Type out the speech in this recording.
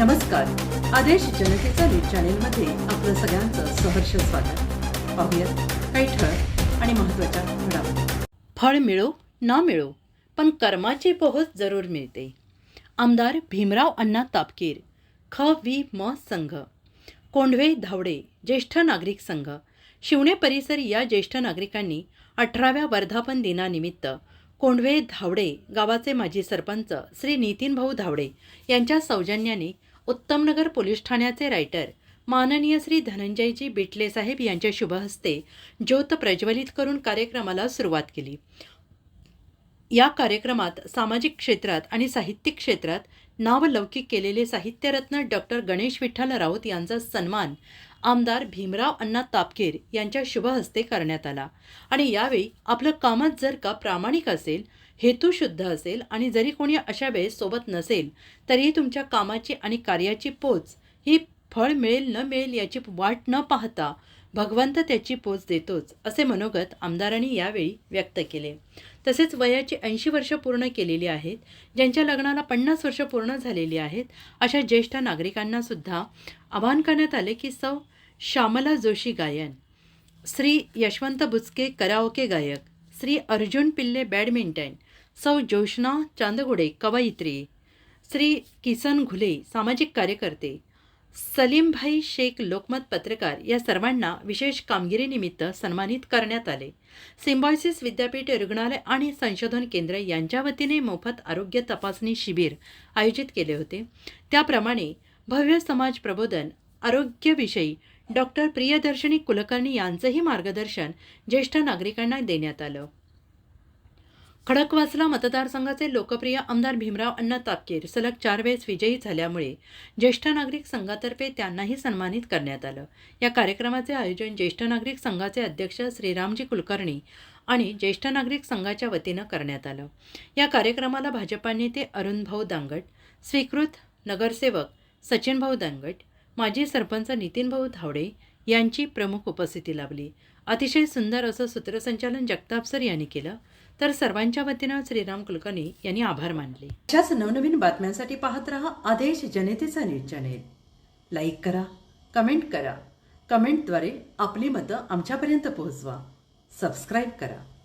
नमस्कार. आदेश जनतेचा न्यूज चॅनेलमध्ये आपलं सगळ्यांचं सहर्ष स्वागत. पाहूयात काही ठळक आणि महत्त्वाच्या घडामोडी. फळ मिळो ना मिळो पण कर्माची पोहोच जरूर मिळते. आमदार भीमराव अण्णा तापकीर ख व्ही म संघ. कोंढवे धावडे ज्येष्ठ नागरिक संघ. शिवणे परिसर या ज्येष्ठ नागरिकांनी अठराव्या वर्धापन दिनानिमित्त कोंढवे धावडे गावाचे माजी सरपंच श्री नितीन भाऊ धावडे यांच्या सौजन्याने उत्तमनगर पोलीस ठाण्याचे रायटर माननीय श्री धनंजयजी बिटले साहेब यांच्या शुभहस्ते ज्योत प्रज्वलित करून कार्यक्रमाला सुरुवात केली. या कार्यक्रमात सामाजिक क्षेत्रात आणि साहित्यिक क्षेत्रात नावलौकिक केलेले साहित्यरत्न डॉक्टर गणेश विठ्ठल राऊत यांचा सन्मान आमदार भीमराव अण्णा तापकीर यांच्या शुभहस्ते करण्यात आला. आणि यावेळी आपलं कामच जर का प्रामाणिक असेल हेतू शुद्ध असेल आणि जरी कोणी अशा वेळेस सोबत नसेल तरीही तुमच्या कामाची आणि कार्याची पोच ही फळ मिळेल न मिळेल याची वाट न पाहता भगवंत त्याची पोच देतोच असे मनोगत आमदारांनी यावेळी व्यक्त केले. तसेच वयाची ऐंशी वर्ष पूर्ण केलेली आहेत ज्यांच्या लग्नाला पन्नास वर्ष पूर्ण झालेली आहेत अशा ज्येष्ठ नागरिकांना सुद्धा आवाहन करण्यात आले की सौ श्यामला जोशी गायन श्री यशवंत बुचके कराओके गायक श्री अर्जुन पिल्ले बॅडमिंटन सौ जोशना चांदगुडे कवयित्री श्री किसन घुले सामाजिक कार्यकर्ते सलीमभाई शेख लोकमत पत्रकार या सर्वांना विशेष कामगिरीनिमित्त सन्मानित करण्यात आले. सिम्बॉयसिस विद्यापीठ रुग्णालय आणि संशोधन केंद्र यांच्या वतीने मोफत आरोग्य तपासणी शिबिर आयोजित केले होते. त्याप्रमाणे भव्य समाज प्रबोधन आरोग्यविषयी डॉक्टर प्रियदर्शनी कुलकर्णी यांचंही मार्गदर्शन ज्येष्ठ नागरिकांना देण्यात आलं. खडकवासला मतदारसंघाचे लोकप्रिय आमदार भीमराव अण्णा तापकीर. सलग चार वेळेस विजयी झाल्यामुळे ज्येष्ठ नागरिक संघातर्फे त्यांनाही सन्मानित करण्यात आलं. या कार्यक्रमाचे आयोजन ज्येष्ठ नागरिक संघाचे अध्यक्ष श्रीरामजी कुलकर्णी आणि ज्येष्ठ नागरिक संघाच्या वतीनं करण्यात आलं. या कार्यक्रमाला भाजपा नेते अरुण भाऊ दांगट स्वीकृत नगरसेवक सचिन भाऊ दांगट माजी सरपंच नितीनभाऊ धावडे यांची प्रमुख उपस्थिती लाभली. अतिशय सुंदर असं सूत्रसंचालन जगताप सर यांनी केलं. तर सर्वांच्या वतीनं श्रीराम कुलकर्णी यांनी आभार मानले. अशाच नवनवीन बातम्यांसाठी पाहत रहा आदेश जनतेचा न्यूज चॅनेल. लाईक करा कमेंट करा. कमेंटद्वारे आपली मतं आमच्यापर्यंत पोहोचवा. सबस्क्राईब करा.